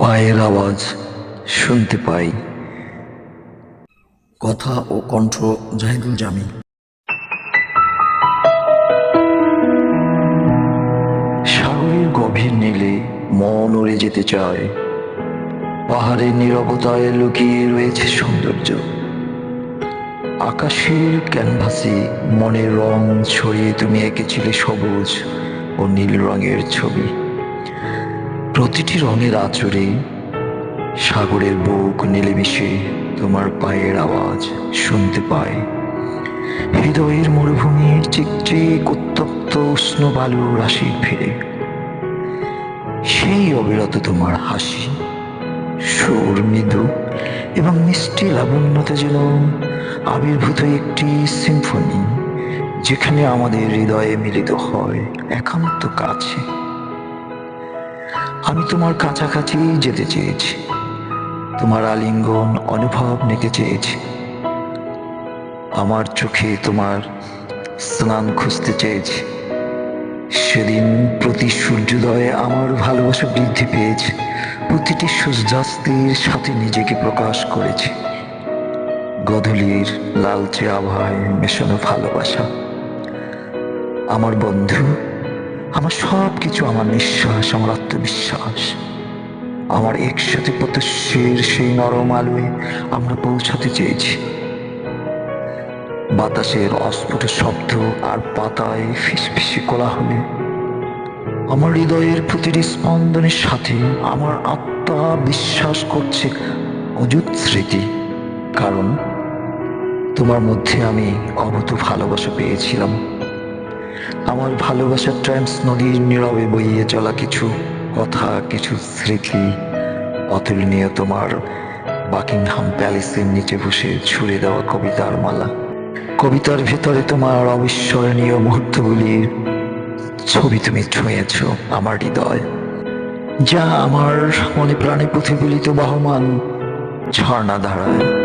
পায়ের আওয়াজ শুনতে পাই। কথা ও কণ্ঠ জাহিদুল জামি সাগরের গভীর নীলে মন উড়ে যেতে চায়। পাহাড়ের নীরবতায় লুকিয়ে রয়েছে সৌন্দর্য। আকাশের ক্যানভাসে মনের রং ছড়িয়ে তুমি এঁকেছিলে সবুজ ও নীল রঙের ছবি। প্রতিটি রঙের আচরে সাগরের বুক নীলে মিশে তোমার পায়ের আওয়াজ শুনতে পায়। হৃদয়ের মরুভূমির চিকচিক উত্তপ্ত উষ্ণ বালু রাশি ফিরে সেই অবিরত তোমার হাসি, সুর, মৃদু এবং মিষ্টি লাবণ্যতা যেন আবির্ভূত একটি সিম্ফনি, যেখানে আমাদের হৃদয়ে মিলিত হয় একান্ত কাছে। আমি তোমার কাছাকাছি যেতে চেয়েছি। তোমার আলিঙ্গন, অনুভব নিতে চেয়েছি। আমার চোখে তোমার স্নান খুঁজতে চেয়েছি। সেদিন প্রতি সূর্যোদয়ে আমার ভালোবাসা বৃদ্ধি পেয়েছে। প্রতিটি সূর্যাস্তের সাথে নিজেকে প্রকাশ করেছে। গধূলির লালচে আবহাওয়ায় মেশানো ভালোবাসা। আমার বন্ধু আমার সব কিছু আমার নিঃশ্বাস, আমার আত্মবিশ্বাস। আমার একসাথে প্রত্যের সেই নরম আলোয় আমরা পৌঁছাতে চেয়েছি। বাতাসের অস্ফুট শব্দ আর পাতায় ফিসফিসে কোলাহলে। আমার হৃদয়ের প্রতিটি স্পন্দনের সাথে আমার আত্মা বিশ্বাস করছে অযুত স্মৃতি। কারণ তোমার মধ্যে আমি অভূত ভালোবাসা পেয়েছিলাম। আমার ভালোবাসার ট্রামস নদীর নীরবে বইয়ে চলা কিছু কথা, কিছু স্মৃতি অতুলনীয় তোমার বাকিংহাম প্যালেসের নিচে বসে ছুড়ে দেওয়া কবিতার মালা। কবিতার ভেতরে তোমার অবিস্মরণীয় মুহূর্তগুলির ছবি তুমি ছুঁয়েছ আমার হৃদয়। যা আমার মনে প্রাণে প্রতিফলিত বহমান ঝর্ণা ধারায়